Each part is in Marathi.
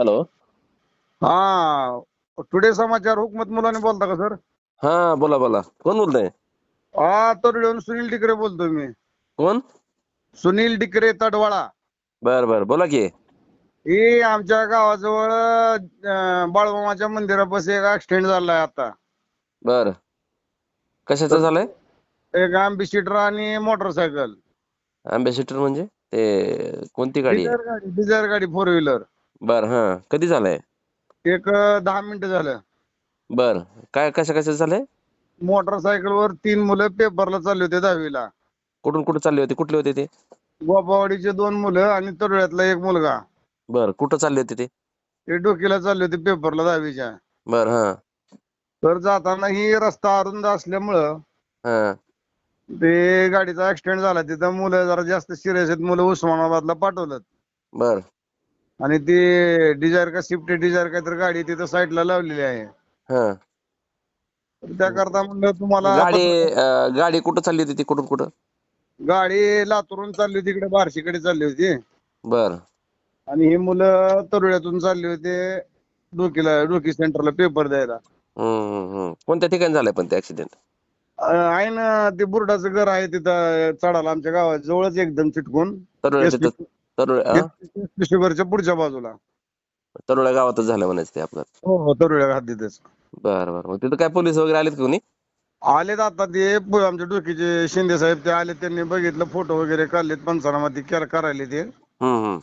हॅलो हा टुडे समाचार हुकमत मुलाने बोलता का सर हा बोला बोला. कोण बोलतंय? हा तरुण सुनील डिकरे बोलतोय मी. कोण? सुनील डिकरे तडवाळा. बर बर. बोला की. ही आमच्या गावाजवळ अं, बाळूमामाच्या मंदिरापाशी एक ऍक्सिडेंट झालाय आता. बर. कशाचं झालंय? एक अँबिसिटर आणि मोटरसायकल अम्बॅसिडर म्हणजे? ते कोणती गाडी आहे? डिझायर गाडी डिझायर गाडी फोर व्हीलर बर हा. कधी झालंय? एक अं, दहा मिनिटं झालं. बर. काय कशा कशा झालंय? मोटरसायकल वर तीन मुलं पेपरला चालले होते दहावीला. कुठून कुठे चालले होते? कुठले होते ते? गोपावाडीचे दोन मुलं आणि तरुळ्यातला एक मुलगा. बर कुठं चालले होते ते? ते डोकीला चालले होते पेपरला दहावीच्या. बर हा. तर जाताना ही रस्ता अरुंद असल्यामुळं हा. ते गाडीचा ऍक्सिडेंट झाला. तिथं मुलं जरा जास्त सिरियस आहेत. मुलं उस्मानाबादला पाठवलं. बर. आणि ती डिझायर का स्विफ्ट डिझायर काहीतरी गाडी तिथं साईडला लावलेली आहे. हा. त्याकरता म्हणलं तुम्हाला गाडी अं, गाडी कुठं चालली होती ती? कुठून कुठं? गाडी लातूरून चालली होती इकडे बार्शीकडे चालली होती. बर. आणि ही मुलं तरुळ्यातून चालली होते डोकीला डोकी सेंटरला पेपर द्यायला. कोणत्या ठिकाणी झालंय पण ते ऍक्सिडेंट अं, आहे ना ते बुरडाचं घर आहे तिथं चढाला आमच्या गावात जवळच एकदम चिटकून. तरुळ्या? शुगरच्या पुढच्या बाजूला. तरुळ्या गावातच झालं म्हणायचं ते अपघात हो हो तरुळ्या हद्दीतच बर बर. मग तिथं काय पोलीस वगैरे आलेत कोणी? आलेत आता ते प- आमच्या डोकीचे शिंदे साहेब ते आले त्यांनी बघितलं फोटो वगैरे काढलेत पंचनामा ते केला करायले ते. हम्म हम्म.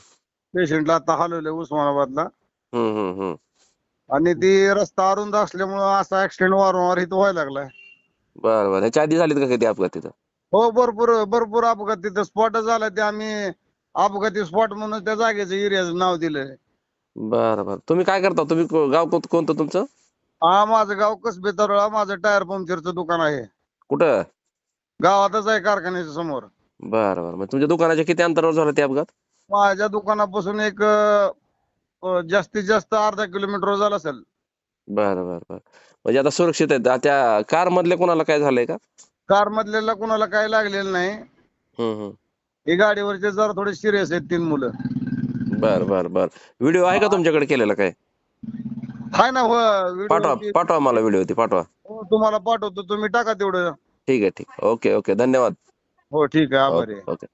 पेशंटला आता हलवले उस्मानाबादला. हम्म हम्म हम्म. आणि ती रस्ता अरुंद असल्यामुळं असा ऍक्सिडेंट वारंवार इथं व्हायला लागलाय. बर बर. ह्याच्या आधी झालीत का कधी अपघात तिथं? हो भरपूर भरपूर अपघात तिथं. स्पॉट झाला ते आम्ही अपघाती स्पॉट म्हणून त्या जागेचं एरियाचं नाव दिलंय. बर बर. तुम्ही काय करता? तुम्ही को- गाव कोण- कोणतं तुमचं? हा माझं गाव कसबे तरोळा माझं टायर पंक्चरचं दुकान आहे. कुठं? गावातच आहे कारखान्याच्या समोर. बर बर. मग तुमच्या दुकानाच्या किती अंतरावर झालं ते अपघात? माझ्या दुकानापासून एक अं, अं, जास्तीत जास्त अर्धा किलोमीटर झाला असेल. बर बर बर. म्हणजे आता सुरक्षित आहेत. आ- त्या कार मधले कोणाला काय झालंय का? कार मधल्याला कुणाला काही लागलेलं नाही. हम्म हम्म. ही गाडीवरचे जरा थोडे सिरियस आहेत तीन मुलं. बर बर बर. व्हिडिओ आहे का तुमच्याकडे केलेला काय? हाय ना हो video पाठवा पाठवा मला व्हिडिओ ती पाठवा. हो तुम्हाला पाठवतो. तुम्ही टाका तेवढं. ठीक आहे ठीक. Okay okay. धन्यवाद. हो ठीक आहे. आभारी आहे. ओके.